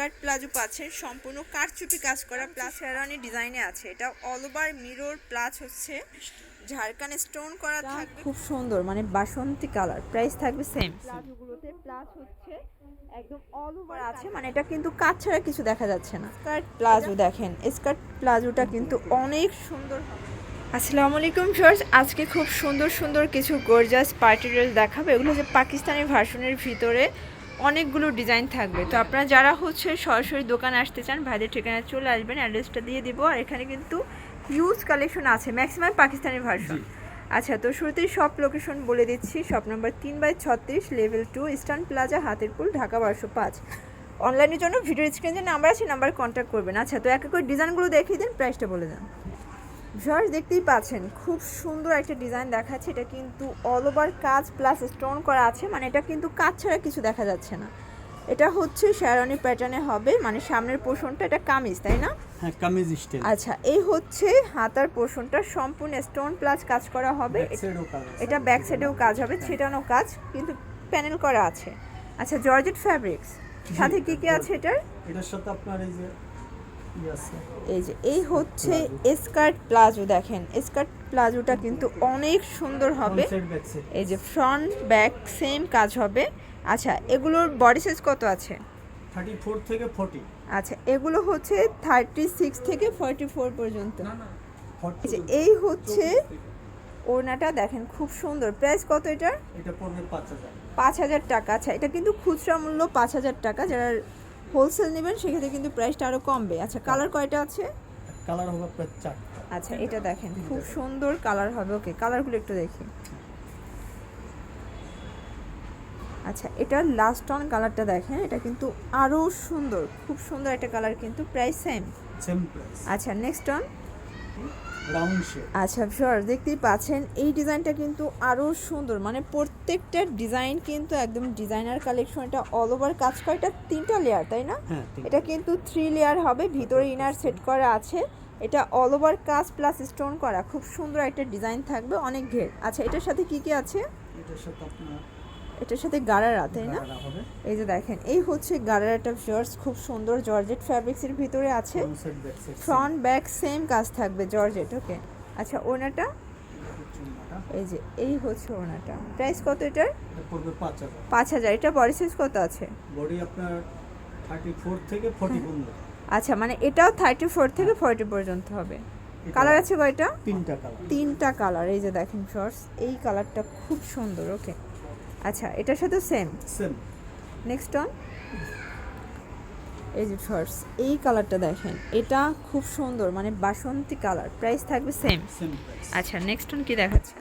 Skirt palazzo পাচ্ছেন সম্পূর্ণ কারচুপি কাজ করা প্লাস শেরানি ডিজাইনে আছে। এটা অল ওভার মিরর প্লাস হচ্ছে ঝাড়খান স্টোন করা থাকবে। খুব সুন্দর মানে বাসন্তী কালার প্রাইস থাকবে সেম প্লাজোগুলোতে প্লাস হচ্ছে একদম অল ওভার আছে মানে এটা কিন্তু কাজ ছাড়া কিছু দেখা যাচ্ছে না। স্কার্ট প্লাজো দেখেন স্কার্ট প্লাজোটা কিন্তু অনেক সুন্দর হবে। আসসালামু আলাইকুম ফার্স আজকে খুব সুন্দর সুন্দর কিছু গর্জাস পার্টি ড্রেস দেখাবো। এগুলো যে পাকিস্তানি ভার্সনের ভিতরে। অনেকগুলো ডিজাইন থাকবে। তো আপনারা যারা হচ্ছে সরাসরি দোকানে আসতে চান ভাইদের ঠিকানায় চলে আসবেন অ্যাড্রেসটা দিয়ে দিব। আর এখানে কিন্তু হিউজ কালেকশন আছে ম্যাক্সিমাম পাকিস্তানি ভার্সন আচ্ছা তো শুরুতেই সব লোকেশন বলে দিচ্ছি। শপ নাম্বার তিন বাই ছত্রিশ level two Eastern Plaza Hatirpool Dhaka বারোশো পাঁচ। অনলাইনের জন্য ভিডিও স্ক্রিনে যে নাম্বার আছে নাম্বার কন্ট্যাক্ট করবেন। আচ্ছা তো এক এক করে ডিজাইনগুলো দেখিয়ে দিন প্রাইসটা বলে দেন। ভিউয়ার্স দেখতেই পাচ্ছেন খুব সুন্দর একটা ডিজাইন দেখাচ্ছে। এটা কিন্তু অল ওভার কাজ প্লাস স্টোন করা আছে। মানে এটা কিন্তু কাজ ছাড়া কিছু দেখা যাচ্ছে না। এটা হচ্ছে শেরনি প্যাটার্নে হবে। মানে সামনের পোর্শনটা এটা কামিজ তাই না? হ্যাঁ কামিজ স্টাইল আচ্ছা এই হচ্ছে হাতার পোর্শনটা সম্পূর্ণ স্টোন প্লাস কাজ করা হবে। এটা ব্যাক সাইডেও কাজ হবে ছেটানো কাজ কিন্তু প্যানেল করা আছে। আচ্ছা জর্জেট ফ্যাব্রিক্স সাথে কি কি আছে এটার? এটার সাথে আপনার এই যে এই যে এই হচ্ছে স্কার্ট প্লাজো দেখেন। স্কার্ট প্লাজোটা কিন্তু অনেক সুন্দর হবে। এই যে ফ্রন্ট ব্যাক সেম কাজ হবে। আচ্ছা এগুলোর বডি সাইজ কত আছে? 34 থেকে 40 আচ্ছা এগুলো হচ্ছে থার্টি সিক্স থেকে ফর্টি ফোর পর্যন্ত এই যে 40 এই হচ্ছে ওড়নাটা দেখেন খুব সুন্দর। প্রাইস কত এটার? এটা পড়বে 5000 পাঁচ হাজার টাকা। আচ্ছা এটা কিন্তু খুচরা মূল্য পাঁচ হাজার টাকা। যারা হোলসেল নেবেন সেক্ষেত্রে কিন্তু প্রাইসটা আরও কমবে। আচ্ছা কালার কয়টা আছে? কালার হবে আপনার চারটা। আচ্ছা এটা দেখেন খুব সুন্দর কালার হবে। ওকে কালারগুলো একটু দেখি। আচ্ছা এটার লাস্ট অন কালারটা দেখেন এটা কিন্তু আরও সুন্দর খুব সুন্দর একটা কালার কিন্তু প্রাইস সেম সেম প্রাইস আচ্ছা নেক্সট অন আচ্ছা ভিউয়ার দেখতেই পাচ্ছেন এই ডিজাইনটা কিন্তু আরও সুন্দর। মানে প্রত্যেকটা ডিজাইন কিন্তু একদম ডিজাইনার কালেকশন এটা অল ওভার কাজ করা। এটা তিনটা লেয়ার তাই না? হ্যাঁ এটা কিন্তু থ্রি লেয়ার হবে ভিতরে ইনার সেট করা আছে। এটা অল ওভার কাজ প্লাস স্টোন করা। খুব সুন্দর একটা ডিজাইন থাকবে অনেক ঘের। আচ্ছা এটার সাথে কি কি আছে? এটার সাথে আপনার এটার সাথে গারারা তাই না? এই যে দেখেন এই হচ্ছে গারারাটা ভিউয়ার্স খুব সুন্দর জর্জেট ফ্যাব্রিক্সের ভিতরে আছে। ফ্রন্ট ব্যাক সেম কাজ থাকবে জর্জেট ওকে আচ্ছা ওনাটা এই যে এই হচ্ছে ওনাটা প্রাইস কত এটার? এটা পড়বে 5000 পাঁচ হাজার। এটা বডি সাইজ কত আছে? বডি আপনার 34 থেকে 40 পর্যন্ত। আচ্ছা মানে এটাও থার্টি ফোর থেকে ফর্টি পর্যন্ত হবে। কালার আছে কয়টা? তিনটা কালার তিনটা কালার এই যে দেখেন শর্টস এই কালারটা খুব সুন্দর ওকে আচ্ছা এটার সাথে সেম সেম নেক্সট অন এই যে শর্টস এই কালারটা দেখেন এটা খুব সুন্দর মানে বাসন্তী কালার প্রাইস থাকবে সেম সেম আচ্ছা নেক্সট অন কি দেখাচ্ছে?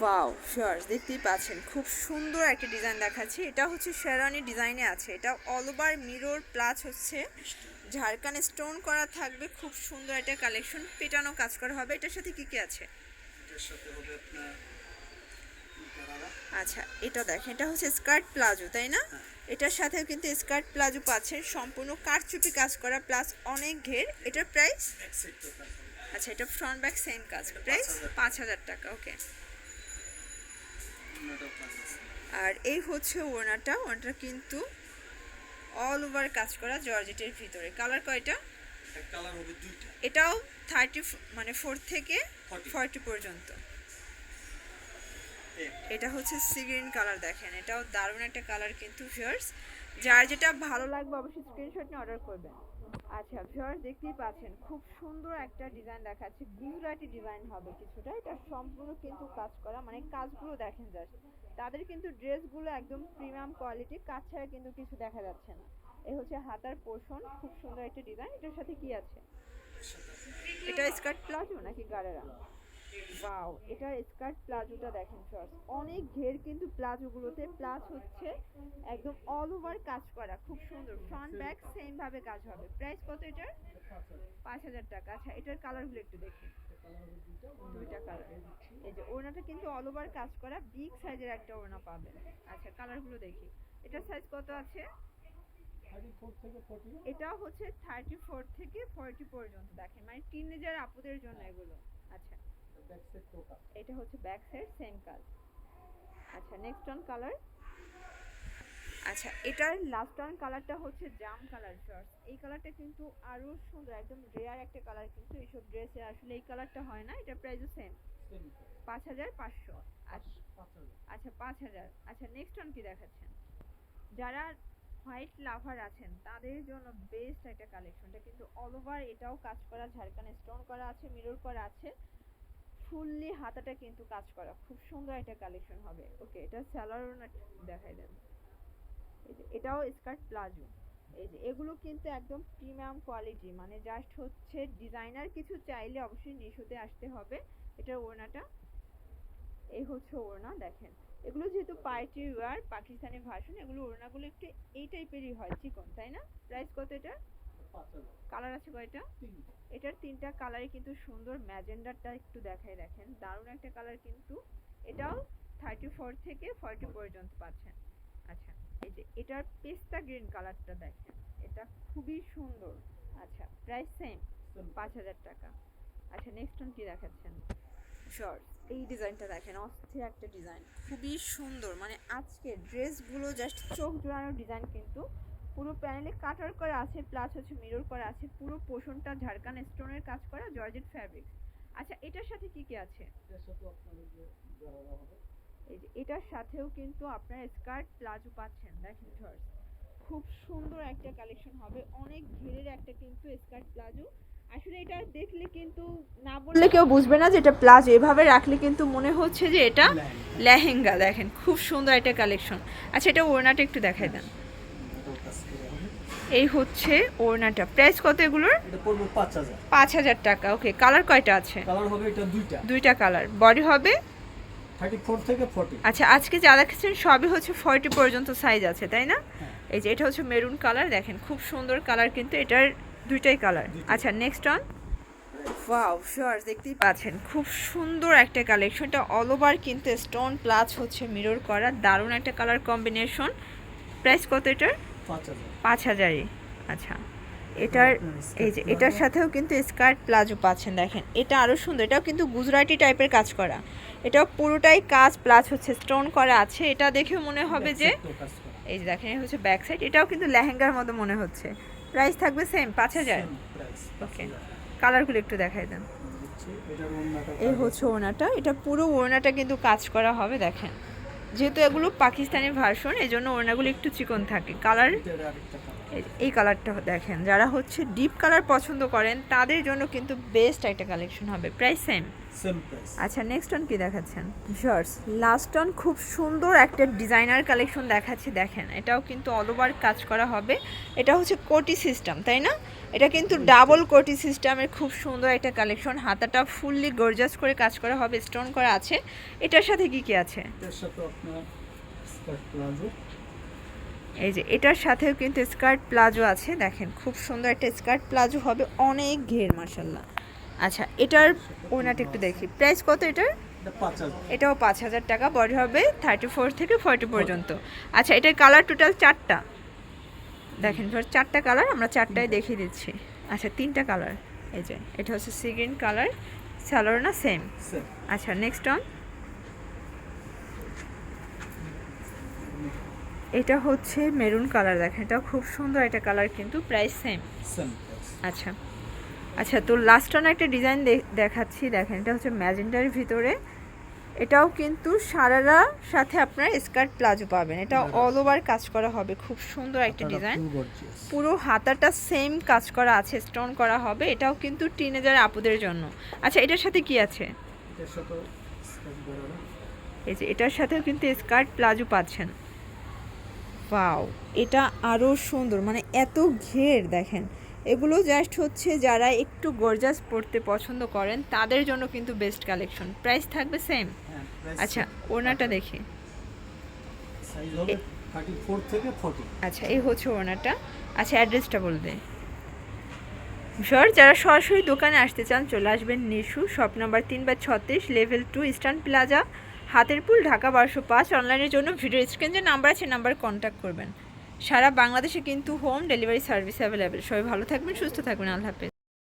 ওয়াও শর্টস দেখতেই পাচ্ছেন খুব সুন্দর একটা ডিজাইন দেখাচ্ছে এটা হচ্ছে শেরানি ডিজাইনে আছে এটা অল ওভার মিরর প্লাস হচ্ছে ঝাড়খানে স্টোন করা থাকবে খুব সুন্দর একটা কালেকশন পেটানো কাজ করা হবে এটার সাথে কি কি আছে? এটার সাথে হবে আপনার আচ্ছা এটা দেখেন এটা হচ্ছে স্কার্ট প্লাজো তাই না? এটার সাথেও কিন্তু স্কার্ট প্লাজো পাচ্ছেন সম্পূর্ণ কারচুপি কাজ করা প্লাস অনেক ঘের এটার প্রাইস আচ্ছা এটা ফ্রন্ট ব্যাক সেম কাজ প্রাইস পাঁচ হাজার টাকা ওকে আর এই হচ্ছে ওনাটা ওনাটা কিন্তু অল ওভার কাজ করা জর্জেটের ভিতরে। কালার কয়টা? এটাও থার্টি মানে ফোর থেকে ফর্টি পর্যন্ত। এটা হচ্ছে সি গ্রিন কালার দেখেন, এটাও দারুণ একটা কালার কিন্তু ভিউয়ার্স যার যেটা ভালো লাগবে অবশ্যই স্ক্রিনশট নিয়ে অর্ডার করবেন। আচ্ছা ভিউয়ার্স দেখতেই পাচ্ছেন, খুব সুন্দর একটা ডিজাইন দেখাচ্ছে, গুজরাটি ডিজাইন হবে কিছুটা। এটা সম্পূর্ণ কিন্তু কাজ করা মানে কাজগুলো দেখেন জাস্ট তাদের কিন্তু ড্রেসগুলো একদম প্রিমিয়াম কোয়ালিটি কাজ ছাড়া কিন্তু কিছু দেখা যাচ্ছে না। এই হচ্ছে হাতার পোর্শন খুব সুন্দর একটা ডিজাইন এটার সাথে কি আছে? এটা স্কার্ট প্লাজো নাকি গাড়েরা ওয়াও এটার স্কার্ট প্লাজোটা দেখেন শর্টস অনেক ঘের কিন্তু প্লাজোগুলোতে প্লাস হচ্ছে একদম অল ওভার কাজ করা, খুব সুন্দর। ফ্রন্ট ব্যাক সেম ভাবে কাজ হবে। প্রাইস কত এটার? পাঁচ হাজার টাকা। আচ্ছা এটার কালারগুলো একটু দেখি। দুইটা কালার এই যে ওড়নাটা কিন্তু অল ওভার কাজ করা বিগ সাইজের একটা ওড়না পাবেন। আচ্ছা কালারগুলো দেখি। এটার সাইজ কত আছে? 34 থেকে 40 এটাও হচ্ছে থার্টি ফোর থেকে ফর্টি পর্যন্ত। দেখেন মানে টিনেজার আপুদের জন্য এগুলো। আচ্ছা এটা হচ্ছে ব্যাক সাইড সেম কাজ আচ্ছা নেক্সট অন কালার আচ্ছা এটার লাস্ট ওয়ান কালারটা হচ্ছে জাম কালার শর্টস এই কালারটা কিন্তু আরও সুন্দর একদম রেয়ার একটা কালার কিন্তু এইসব ড্রেসে আসলে এই কালারটা হয় না এটা প্রাইসও সেম পাঁচ হাজার পাঁচশো। আচ্ছা আচ্ছা পাঁচ হাজার। আচ্ছা নেক্সট ওয়ান কি দেখাচ্ছেন? যারা হোয়াইট লাভার আছেন তাদের জন্য বেস্ট একটা কালেকশনটা কিন্তু অল ওভার এটাও কাজ করা ঝাড়খানে স্টোন করা আছে মিরর করা আছে। ফুললি হাতাটা কিন্তু কাজ করা। খুব সুন্দর একটা কালেকশন হবে। ওকে এটা স্যালার দেখাই দেন। এটাও স্কার্ট প্লাজো। এই যে, এগুলো কিন্তু একদম প্রিমিয়াম কোয়ালিটি মানে জাস্ট হচ্ছে ডিজাইনার কিছু চাইলে অবশ্যই নিশোতে আসতে হবে। এটার ওড়নাটা। এই হচ্ছে ওড়না, দেখেন। এগুলো যেহেতু পার্টি ওয়ার পাকিস্তানি ভার্সন এগুলো ওড়নাগুলো একটু এই টাইপেরই হয়, চিকন, তাই না? প্রাইস কত এটা কালার আছে কয়টা? এটার তিনটা কালারই কিন্তু সুন্দর ম্যাজেন্ডারটা একটু দেখাই দেখেন। দারুণ একটা কালার কিন্তু। এটাও থার্টি ফোর থেকে ফর্টি পর্যন্ত পাচ্ছেন। আচ্ছা এই যে এটার পেস্তা গ্রিন কালারটা দেখেন। এটা খুবই সুন্দর। আচ্ছা প্রাইস সেম পাঁচ হাজার টাকা। আচ্ছা নেক্সট ওয়ান কি দেখাচ্ছেন? শর্ট এই ডিজাইনটা দেখেন অস্থির একটা ডিজাইন। খুবই সুন্দর। মানে আজকে ড্রেসগুলো জাস্ট চোখ জোড়ানো ডিজাইন কিন্তু পুরো প্যানেলে কাটার করা আছে প্লাস হচ্ছে মিরর করা আছে পুরো পোষণটা ঝাড়খান স্টোনের কাজ করা জর্জেট ফ্যাব্রিক আচ্ছা এটার সাথে কি কি আছে? এই যে এটার সাথেও কিন্তু আপনার স্কার্ট প্লাজো পাচ্ছেন দেখেন শর্টস খুব সুন্দর একটা কালেকশন হবে অনেক ঘেরের একটা কিন্তু স্কার্ট প্লাজো। আসলে এটা দেখলে কিন্তু না বললে কেউ বুঝবে না যে এটা প্লাজো। এভাবে রাখলে কিন্তু মনে হচ্ছে যে এটা লেহেঙ্গা। দেখেন খুব সুন্দর একটা কালেকশন আচ্ছা এটা ওড়নাটা একটু দেখাই দেন। এই হচ্ছে ওড়নাটা। প্রাইস কত এগুলোর? পাঁচ হাজার। টাকা ওকে কালার কয়টা আছে? কালার হবে এটা দুইটা। কালার বডি হবে? আচ্ছা আজকে যা দেখাচ্ছেন সবই হচ্ছে ফর্টি পর্যন্ত সাইজ আছে তাই না? হ্যাঁ। এই যে এটা হচ্ছে মেরুন কালার দেখেন খুব সুন্দর কালার কিন্তু এটার দুইটাই কালার আচ্ছা নেক্সট অন ওয়াও শিওর দেখতেই পাচ্ছেন খুব সুন্দর একটা কালেকশন এটা অল ওভার কিন্তু স্টোন প্লাস হচ্ছে মিরর করা দারুণ একটা কালার কম্বিনেশন প্রাইস কত এটার? পাঁচ হাজার। পাঁচ হাজারই। আচ্ছা। এটার এই যে এটার সাথেও কিন্তু স্কার্ট প্লাজো পাচ্ছেন দেখেন। এটা আরও সুন্দর এটাও কিন্তু গুজরাটি টাইপের কাজ করা। এটাও পুরোটাই কাজ প্লাস হচ্ছে স্টোন করা আছে। এটা দেখেও মনে হবে যে এই যে দেখেন এই হচ্ছে ব্যাক সাইড এটাও কিন্তু লেহেঙ্গার মতো মনে হচ্ছে। প্রাইস থাকবে সেম পাঁচ হাজার। ওকে কালারগুলো একটু দেখাই দেন। এই হচ্ছে ওড়নাটা। এটা পুরো ওড়নাটা কিন্তু কাজ করা হবে দেখেন। যেহেতু এগুলো পাকিস্তানি ভার্সন এই জন্য ওড়নাগুলো একটু চিকন থাকে। কালার এই- কালারটা দেখেন, যারা হচ্ছে ডিপ কালার পছন্দ করেন, তাদের জন্য কিন্তু বেস্ট একটা কালেকশন হবে। প্রায় সেম আচ্ছা নেক্সট অন কি দেখাচ্ছেন? শর্টস লাস্ট অন খুব সুন্দর একটা ডিজাইনার কালেকশন দেখাচ্ছি দেখেন। এটাও কিন্তু অল ওভার কাজ করা হবে। এটা হচ্ছে কোটি সিস্টেম তাই না? এটা কিন্তু ডাবল কোটি সিস্টেমের খুব সুন্দর একটা কালেকশন হাতাটা ফুললি গর্জাস করে কাজ করা হবে স্টোন করা আছে। এটার সাথে কি কি আছে? এর সাথে আপনার স্কার্ট প্লাজো এই যে এটার সাথেও কিন্তু স্কার্ট প্লাজো আছে। দেখেন খুব সুন্দর একটা স্কার্ট প্লাজো হবে। অনেক ঘের মাসাল্লাহ আচ্ছা এটার ওনাটা একটু দেখি। প্রাইস কত এটার? এটাও পাঁচ হাজার টাকা বডি হবে থার্টি ফোর থেকে ফর্টি পর্যন্ত। আচ্ছা এটার কালার টোটাল চারটা? দেখেন ধর চারটা কালার আমরা চারটায় দেখিয়ে দিচ্ছি। আচ্ছা তিনটা কালার এই যে এটা হচ্ছে সি গ্রিন কালার স্যালোর না সেম আচ্ছা নেক্সট অন এটা হচ্ছে মেরুন কালার দেখেন এটা খুব সুন্দর একটা কালার কিন্তু প্রাইস সেম আচ্ছা। আচ্ছা তো লাস্ট অন একটা ডিজাইন দেখাচ্ছি দেখেন এটা হচ্ছে ম্যাজেন্টার ভিতরে। এটাও কিন্তু সারারা সাথে আপনার স্কার্ট প্লাজো পাবেন। এটা অল ওভার কাজ করা হবে। খুব সুন্দর একটা ডিজাইন পুরো হাতাটা সেম কাজ করা আছে স্টোন করা হবে। এটাও কিন্তু টিনেজার আপুদের জন্য। আচ্ছা এটার সাথে কি আছে? এই যে এটার সাথেও কিন্তু স্কার্ট প্লাজো পাচ্ছেন। পাও এটা আরও সুন্দর মানে এত ঘের দেখেন। এগুলো জাস্ট হচ্ছে যারা একটু গর্জাস পড়তে পছন্দ করেন তাদের জন্য কিন্তু বেস্ট কালেকশন প্রাইস থাকবে সেম হ্যাঁ আচ্ছা। ওনাটা দেখি। থেকে ফর্টি আচ্ছা এই হচ্ছে ওনাটা আচ্ছা অ্যাড্রেসটা বলবে সর যারা সরাসরি দোকানে আসতে চান চলে আসবেন নিশু শপ নাম্বার তিন বা ছত্রিশ level two Eastern Plaza Hatirpool Dhaka বারোশো পাঁচ। অনলাইনের জন্য ভিডিও স্ক্রিন যে নাম্বার আছে নাম্বার কন্ট্যাক্ট করবেন। সারা বাংলাদেশে কিন্তু হোম ডেলিভারি সার্ভিস অ্যাভেলেবেল সবাই ভালো থাকবেন সুস্থ থাকবেন। আল্লাহ হাফেজ।